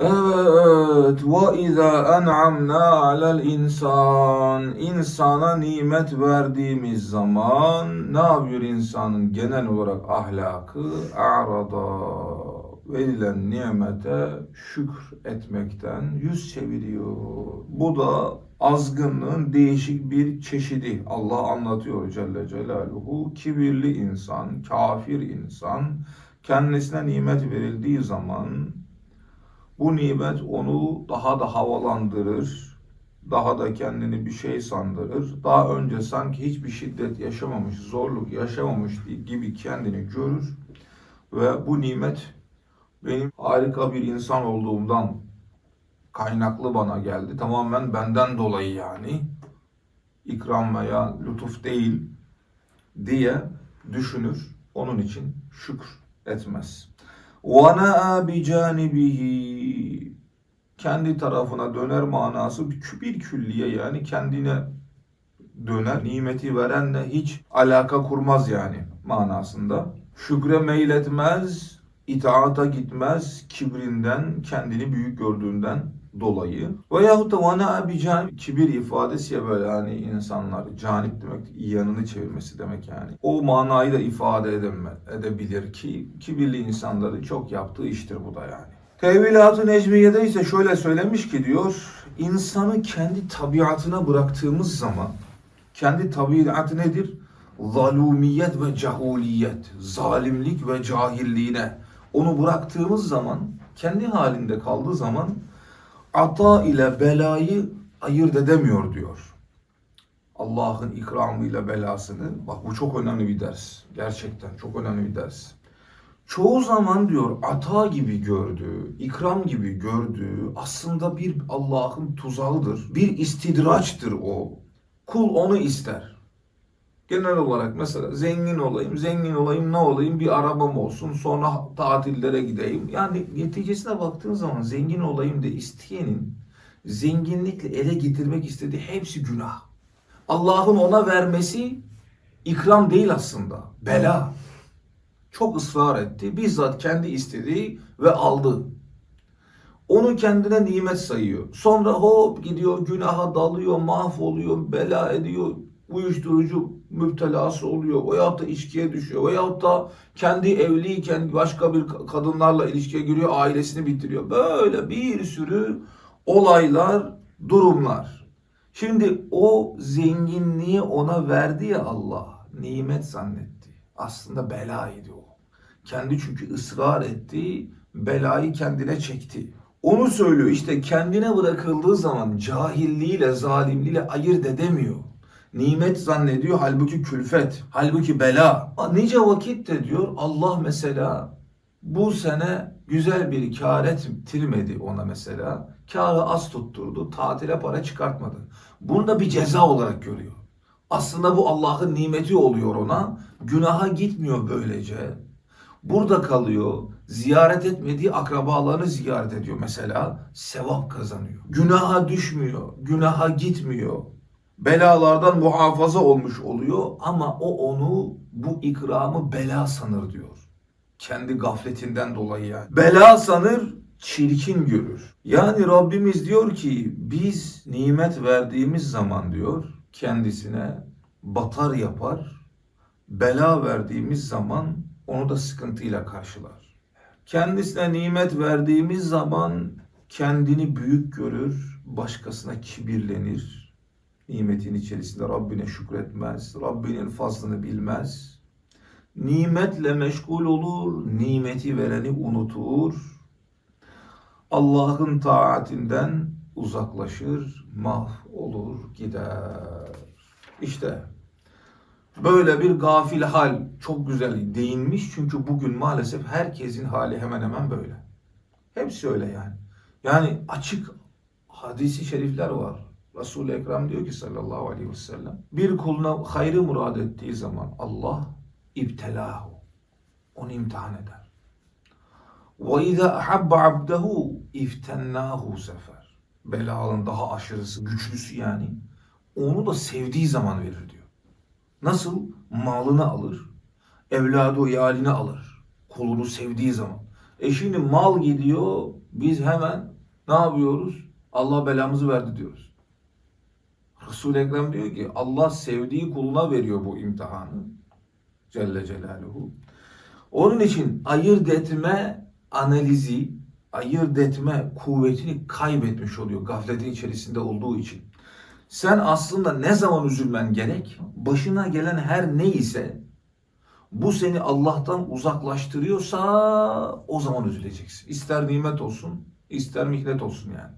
Evet, ve izâ en'amnâ alel insan. İnsana nimet verdiğimiz zaman ne yapıyor insanın genel olarak ahlakı? A'rada. Verilen nimete şükür etmekten yüz çeviriyor. Bu da azgınlığın değişik bir çeşidi. Allah anlatıyor Celle Celaluhu. Kibirli insan, kafir insan kendisine nimet verildiği zaman bu nimet onu daha da havalandırır, daha da kendini bir şey sandırır. Daha önce sanki hiçbir şiddet yaşamamış, zorluk yaşamamış gibi kendini görür ve bu nimet benim harika bir insan olduğumdan kaynaklı bana geldi. Tamamen benden dolayı yani. İkram veya lütuf değil diye düşünür. Onun için şükür etmez. وَنَا بِجَانِبِهِ Kendi tarafına döner manası bir, bir külliye yani kendine döner. Nimeti verenle hiç alaka kurmaz yani manasında. Şükre meyletmez, itaata gitmez kibrinden, kendini büyük gördüğünden dolayı. Veyahut da vana bir canip kibir ifadesi ya böyle hani insanlar canip demek yanını çevirmesi demek yani. O manayı da ifade edeme, edebilir ki kibirli insanların çok yaptığı iştir bu da yani. Tevilat-ı Necmiye'de ise şöyle söylemiş ki diyor, insanı kendi tabiatına bıraktığımız zaman, kendi tabiatı nedir? Zalumiyet ve cahuliyet, zalimlik ve cahilliğine onu bıraktığımız zaman, kendi halinde kaldığı zaman ata ile belayı ayırt edemiyor diyor. Allah'ın ikramıyla belasını. Bak bu çok önemli bir ders. Gerçekten çok önemli bir ders. Çoğu zaman diyor ata gibi gördüğü, ikram gibi gördüğü aslında bir Allah'ın tuzağıdır. Bir istidraçtır o. Kul onu ister. Genel olarak mesela zengin olayım, zengin olayım, ne olayım, bir arabam olsun, sonra tatillere gideyim. Yani neticesine baktığın zaman zengin olayım de isteyenin zenginlikle ele getirmek istediği hepsi günah. Allah'ın ona vermesi ikram değil aslında, bela. Çok ısrar etti, bizzat kendi istediği ve aldı. Onu kendine nimet sayıyor. Sonra hop gidiyor günaha dalıyor, mahvoluyor, bela ediyor, uyuşturucu müptelası oluyor veyahut da içkiye düşüyor veyahut da kendi evliyken başka bir kadınlarla ilişkiye giriyor ailesini bitiriyor. Böyle bir sürü olaylar, durumlar. Şimdi o zenginliği ona verdi ya Allah, nimet zannetti. Aslında belaydı o. Kendi çünkü ısrar etti, belayı kendine çekti. Onu söylüyor işte kendine bırakıldığı zaman cahilliğiyle, zalimliğiyle ayırt edemiyor. Nimet zannediyor halbuki külfet, halbuki bela. Nice vakit de diyor Allah mesela bu sene güzel bir kar ettirmedi ona mesela. Karı az tutturdu, tatile para çıkartmadı. Bunu da bir ceza olarak görüyor. Aslında bu Allah'ın nimeti oluyor ona. Günaha gitmiyor böylece. Burada kalıyor. Ziyaret etmediği akrabalarını ziyaret ediyor mesela. Sevap kazanıyor. Günaha düşmüyor. Günaha gitmiyor belalardan muhafaza olmuş oluyor ama o onu bu ikramı bela sanır diyor. Kendi gafletinden dolayı yani. Bela sanır, çirkin görür. Yani Rabbimiz diyor ki biz nimet verdiğimiz zaman diyor kendisine batar yapar. Bela verdiğimiz zaman onu da sıkıntıyla karşılar. Kendisine nimet verdiğimiz zaman kendini büyük görür, başkasına kibirlenir nimetin içerisinde Rabbine şükretmez, Rabbinin fazlını bilmez. Nimetle meşgul olur, nimeti vereni unutur. Allah'ın taatinden uzaklaşır, mahvolur, gider. İşte böyle bir gafil hal çok güzel değinmiş. Çünkü bugün maalesef herkesin hali hemen hemen böyle. Hepsi öyle yani. Yani açık hadisi şerifler var. Resul-i Ekrem diyor ki sallallahu aleyhi ve sellem bir kuluna hayrı murad ettiği zaman Allah ibtelahu onu imtihan eder. Ve izâ ahabbe abdehu iftennahu sefer. Belanın daha aşırısı, güçlüsü yani. Onu da sevdiği zaman verir diyor. Nasıl? Malını alır, evladı yalini alır. Kulunu sevdiği zaman. E şimdi mal gidiyor, Biz hemen ne yapıyoruz? Allah belamızı verdi diyoruz. Resul-i Ekrem diyor ki Allah sevdiği kuluna veriyor bu imtihanı. Celle Celaluhu. Onun için ayırt etme analizi, ayırt etme kuvvetini kaybetmiş oluyor gafletin içerisinde olduğu için. Sen aslında ne zaman üzülmen gerek? Başına gelen her ne ise bu seni Allah'tan uzaklaştırıyorsa o zaman üzüleceksin. İster nimet olsun, ister mihnet olsun yani.